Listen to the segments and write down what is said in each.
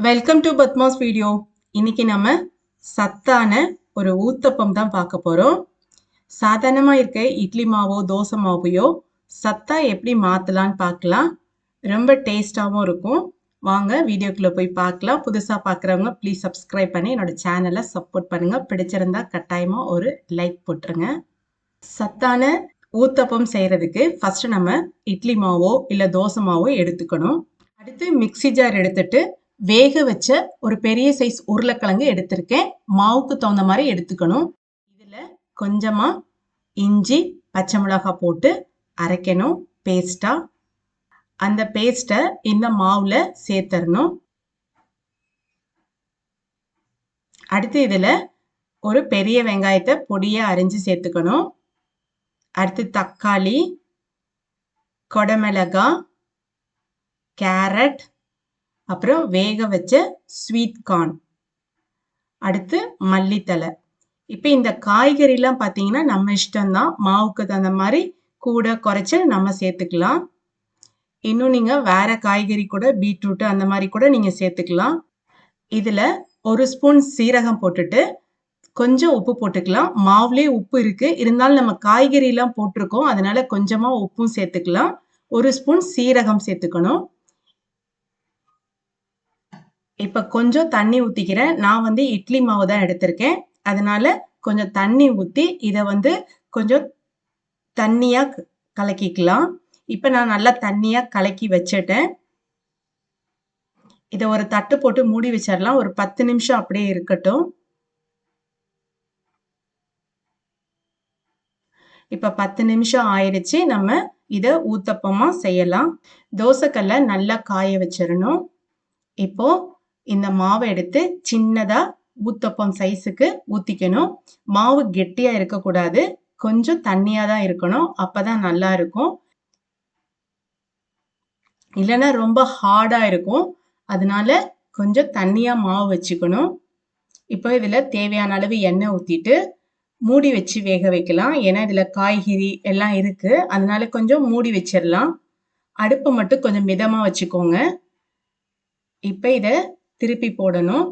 Welcome to Padma's video இன்னைக்கு நம்ம சத்தான ஒரு ஊத்தப்பம் தான் பார்க்க போகிறோம் சாதாரணமாக இருக்க இட்லி மாவோ தோசை மாவையோ சத்தா எப்படி மாற்றலான்னு பார்க்கலாம். ரொம்ப டேஸ்டாகவும் இருக்கும். வாங்க வீடியோக்குள்ளே போய் பார்க்கலாம். புதுசாக பார்க்குறவங்க ப்ளீஸ் சப்ஸ்கிரைப் பண்ணி என்னோட சேனலை சப்போர்ட் பண்ணுங்கள் பிடிச்சிருந்தா கட்டாயமாக ஒரு லைக் போட்டுருங்க. சத்தான ஊத்தப்பம் செய்கிறதுக்கு ஃபஸ்ட்டு நம்ம இட்லி மாவோ இல்லை தோசை மாவோ எடுத்துக்கணும். அடுத்து மிக்ஸி ஜார் எடுத்துட்டு வேக வச்ச ஒரு பெரிய சைஸ் உருளைக்கிழங்கு எடுத்திருக்கேன். மாவுக்கு தகுந்த மாதிரி எடுத்துக்கணும். இதில் கொஞ்சமாக இஞ்சி பச்சை மிளகாய் போட்டு அரைக்கணும். பேஸ்ட்டாக அந்த பேஸ்ட்டை இந்த மாவில் சேர்த்தரணும். அடுத்து இதில் ஒரு பெரிய வெங்காயத்தை பொடியை அரிஞ்சு சேர்த்துக்கணும். அடுத்து தக்காளி கொடமிளகாய் கேரட் அப்புறம் வேக வச்ச ஸ்வீட் கார்ன் அடுத்து மல்லித்தலை இப்போ இந்த காய்கறிலாம் பார்த்தீங்கன்னா நம்ம இஷ்டம்தான். மாவுக்கு தகுந்த மாதிரி கூட குறைச்சி நம்ம சேர்த்துக்கலாம். இன்னும் நீங்கள் வேற காய்கறி கூட பீட்ரூட்டு அந்த மாதிரி கூட நீங்கள் சேர்த்துக்கலாம். இதில் ஒரு ஸ்பூன் சீரகம் போட்டுட்டு கொஞ்சம் உப்பு போட்டுக்கலாம். மாவுலேயே உப்பு இருக்குது இருந்தாலும் நம்ம காய்கறிலாம் போட்டிருக்கோம். அதனால கொஞ்சமாக உப்பும் சேர்த்துக்கலாம். ஒரு ஸ்பூன் சீரகம் சேர்த்துக்கணும். இப்போ கொஞ்சம் தண்ணி ஊற்றிக்கிறேன் நான் வந்து இட்லி மாவு தான் எடுத்திருக்கேன். அதனால கொஞ்சம் தண்ணி ஊற்றி இதை வந்து கொஞ்சம் தண்ணியாக கலக்கிக்கலாம். இப்போ நான் நல்லா தண்ணியாக கலக்கி வச்சுட்டேன். இதை ஒரு தட்டு போட்டு மூடி வச்சிடலாம் ஒரு பத்து நிமிஷம் அப்படியே இருக்கட்டும். இப்போ பத்து நிமிஷம் ஆயிடுச்சு நம்ம இதை ஊத்தப்பமாக செய்யலாம். தோசைக்கல்லை நல்லா காய வச்சிடணும் இப்போது இந்த மாவை எடுத்து சின்னதாக ஊத்தப்பம் சைஸுக்கு ஊற்றிக்கணும் மாவு கெட்டியாக இருக்கக்கூடாது. கொஞ்சம் தண்ணியாக தான் இருக்கணும். அப்போ தான் நல்லா இருக்கும். இல்லைன்னா ரொம்ப ஹார்டாக இருக்கும். அதனால கொஞ்சம் தண்ணியாக மாவு வச்சுக்கணும். இப்போ இதில் தேவையான அளவு எண்ணெய் ஊற்றிட்டு மூடி வச்சு வேக வைக்கலாம். ஏன்னா இதில் காய்கறி எல்லாம் இருக்குது அதனால கொஞ்சம் மூடி வச்சிடலாம். அடுப்பை மட்டும் கொஞ்சம் மிதமாக வச்சுக்கோங்க. இப்போ இதை திருப்பி போடணும்.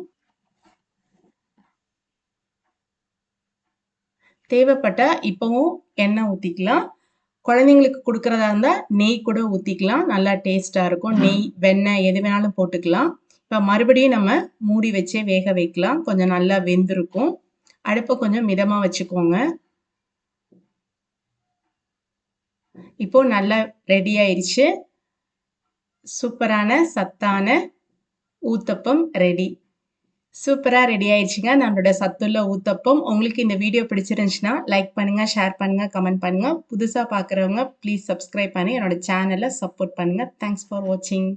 தேவைப்பட்டால் இப்போவும் எண்ணெய் ஊற்றிக்கலாம் குழந்தைங்களுக்கு கொடுக்குறதா இருந்தால் நெய் கூட ஊற்றிக்கலாம் நல்லா டேஸ்ட்டாக இருக்கும். நெய் வெண்ணெய் எது வேணாலும் போட்டுக்கலாம். இப்போ மறுபடியும் நம்ம மூடி வச்சே வேக வைக்கலாம். கொஞ்சம் நல்லா வெந்திருக்கும். அடுப்பை கொஞ்சம் மிதமாக வச்சுக்கோங்க. இப்போ நல்லா ரெடி ஆயிடுச்சு. சூப்பரான சத்தான ஊத்தப்பம் ரெடி சூப்பராக ரெடி ஆயிடுச்சுங்க. நம்மளோட சத்துள்ள ஊத்தப்பம். உங்களுக்கு இந்த வீடியோ பிடிச்சிருந்துச்சுன்னா லைக் பண்ணுங்கள் ஷேர் பண்ணுங்கள் கமெண்ட் பண்ணுங்கள் புதுசாக பார்க்குறவங்க ப்ளீஸ் சப்ஸ்கிரைப் பண்ணி என்னோட சேனலை சப்போர்ட் பண்ணுங்கள் தேங்க்ஸ் ஃபார் வாட்சிங்